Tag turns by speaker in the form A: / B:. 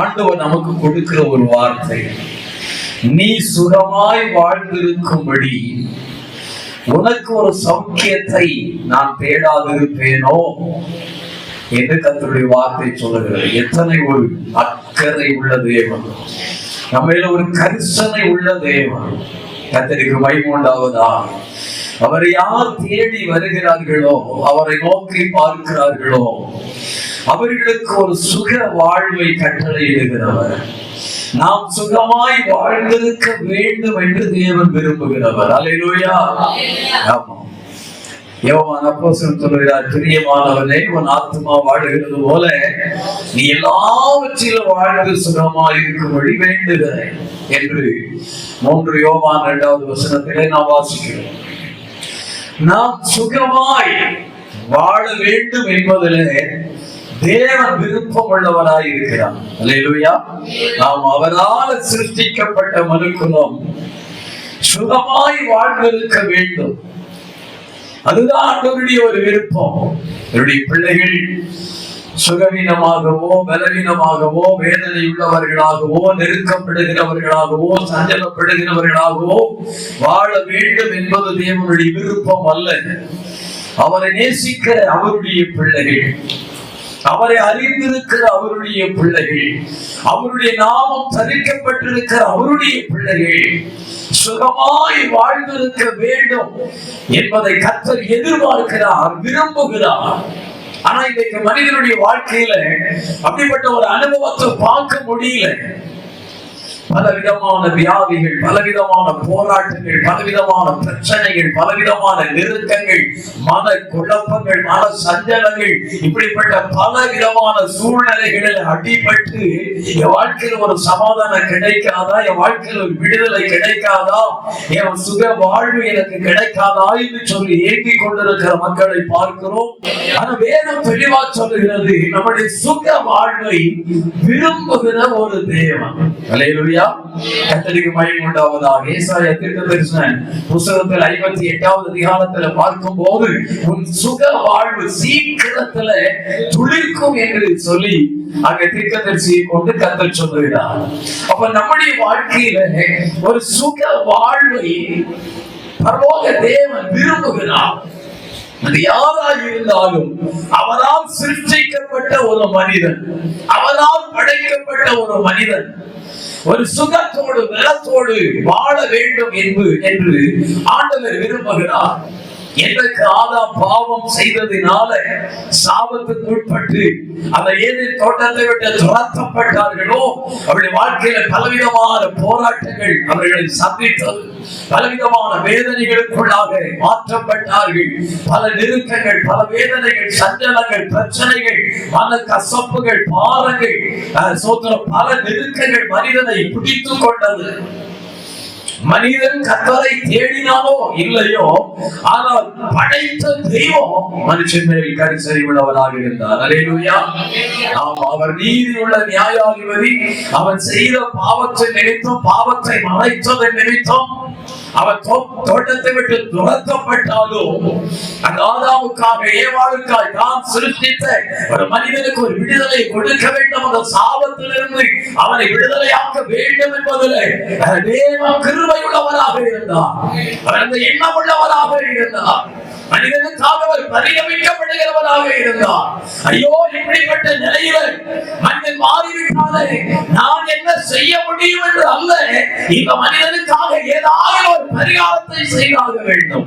A: ஆண்டவர் நமக்கு கொடுக்கிற ஒரு வார்த்தை. நீ சுகமாய் வாழ்ந்திருக்கும்படி உனக்கு ஒரு சௌக்கியத்தை நான் தேடாதிருப்பேனோ என்று கத்தருடைய வார்த்தை சொல்லுகிறது. எத்தனை ஒரு அக்கறை உள்ள தேவன். நம்மையில ஒரு கரிசனை உள்ள தேவன். கத்தருக்கு மைமூண்டாவதா அவரை யார் தேடி வருகிறார்களோ அவரை நோக்கி பார்க்கிறார்களோ அவர்களுக்கு ஒரு சுக வாழ்வை கட்டளையிடுகிறவர். நாம் சுகமாய் வாழ்ந்திருக்க வேண்டும் என்று தேவன் விரும்புகிறவர். அலையிலோயா ஆமா. யோவான் அப்போஸ்தலன் சொல்கிறார் பிரியமானவனே உன் ஆத்மா வாழுகிறது போல நீ எல்லாவற்றிலும் வாழ்ந்து இருக்கும் இருக்கும்படி வேண்டுகிறேன் என்று மூன்று யோவான் இரண்டாவது வசனத்திலே நாம் வாசிக்கிறோம். நாம் சுகமாய் வாழ வேண்டும் என்பதிலே தேவன் விருப்பம் உள்ளவராய் இருக்கிறார். அல்லேலூயா. நாம் அவரால் சிருஷ்டிக்கப்பட்ட மனுக்குலம் சுகமாய் வாழ்ந்திருக்க வேண்டும். அதுதான் ஆண்டவருடைய ஒரு விருப்பம். என்னுடைய பிள்ளைகள் சுகவீனமாகவோ பலவீனமாகவோ வேதனை உள்ளவர்களாகவோ நெருக்கப்படுகிறவர்களாகவோ சஞ்சலப்படுகிறவர்களாகவோ வாழ வேண்டும் என்பது தேவனுடைய விருப்பம் அல்ல. அவரை நேசிக்கிற அவருடைய பிள்ளைகள் அவரை அறிந்திருக்கிற அவருடைய பிள்ளைகள் அவருடைய நாமம் தரிக்கப்பட்டிருக்கிற அவருடைய பிள்ளைகள் சுகமாய் வாழ்ந்திருக்க வேண்டும் என்பதை கத்தர் எதிர்பார்க்கிறார் விரும்புகிறார். ஆனா இன்னைக்கு மனிதனுடைய வாழ்க்கையில அப்படிப்பட்ட ஒரு அனுபவத்தை பார்க்க முடியல. பலவிதமான வியாதிகள் பலவிதமான போராட்டங்கள் பலவிதமான பிரச்சனைகள் பலவிதமான நெருக்கங்கள் மன குழப்பங்கள் மன சஞ்சலங்கள் இப்படிப்பட்ட பல விதமான சூழ்நிலைகளில் அடிபட்டு என் வாழ்க்கையில் ஒரு சமாதானம் கிடைக்காதா? என் வாழ்க்கையில் ஒரு விடுதலை கிடைக்காதா? என் சுக வாழ்வு எனக்கு கிடைக்காதா என்று சொல்லி ஏங்கிக் கொண்டிருக்கிற மக்களை பார்க்கிறோம். ஆனா வேதம் தெளிவா சொல்லுகிறது நம்முடைய சுக வாழ்வை விரும்புகிற ஒரு தேவன். அல்லேலூயா கத்தருக்கு மயம் உண்டாவதாக. ஏசாயா தீர்க்க தரிசன புஸ்தகத்தில் ஐம்பத்தி எட்டாவது அதிகாரத்துல பார்க்கும் போது உன் சுக வாழ்வு சீக்கிரத்துல துளிர்க்கும் என்று சொல்லி அங்க தீர்க்கதரிசியை கொண்டு கத்தர் சொல்லுகிறார். அப்ப நம்முடைய வாழ்க்கையில ஒரு சுக வாழ்வை பரலோக தேவன் விரும்புகிறார். அது யாராக இருந்தாலும் அவரால் சிருஷ்டிக்கப்பட்ட ஒரு மனிதன் அவரால் படைக்கப்பட்ட ஒரு மனிதன் ஒரு சுகத்தோடு நலத்தோடு வாழ வேண்டும் என்று என்று ஆண்டவர் விரும்புகிறார். எனக்கு ஆதாம் பாவம் செய்ததினால சாபத்துக்கு உட்பட்டு அந்த ஏதேன் தோட்டத்தை விட்டு துரத்தப்பட்டார்களோ அவருடைய வாழ்க்கையில பலவிதமான போராட்டங்கள் அவர்களை சந்தித்தது. பலவிதமான வேதனைகளுக்குள்ளாக மாற்றப்பட்டார்கள். பல நெருக்கங்கள் பல வேதனைகள் சஞ்சலங்கள் பிரச்சனைகள் பல கசப்புகள் பாரங்கள் அஹ், பல நெருக்கங்கள் மனிதனை பிடித்துக் கொண்டது. மனிதன் கத்தரை தேடினாலோ இல்லையோ ஆனால் படைத்த தெய்வம் மனுஷன் மேல் கரிசனை உள்ளவராக இருந்தார் அலையிலுயா நாம் அவர் நீதி உள்ள நியாயாதிபதி. அவன் செய்த பாவத்தை நினைத்தும் பாவத்தை மறைத்ததை நினைத்தும். அவன் தோட்டத்தை விட்டு துரத்தப்பட்டாலும் அந்த ஆதாவுக்காக ஏவாளுக்காய் தான் சிருஷ்டித்த ஒரு மனிதனுக்கு ஒரு விடுதலை கொடுக்க வேண்டும் அந்த சாபத்திலிருந்து அவனை விடுதலையாக்க வேண்டும் என்பதில் தேவ கிரு கிருபை உள்ளவராக இருந்தார். அவர் அந்த எண்ணம் உள்ளவராக இருந்தார். மனிதனுக்காக அவர் பரிகமிக்கப்படுகிறவராக இருந்தார். ஐயோ இப்படிப்பட்ட நிலையில மனிதன் மாறிவிட்டாலே நான் என்ன செய்ய முடியும் என்று அல்ல. இந்த மனிதனுக்காக ஏதாவது ஒரு பரிகாரத்தை செய்தாக வேண்டும்.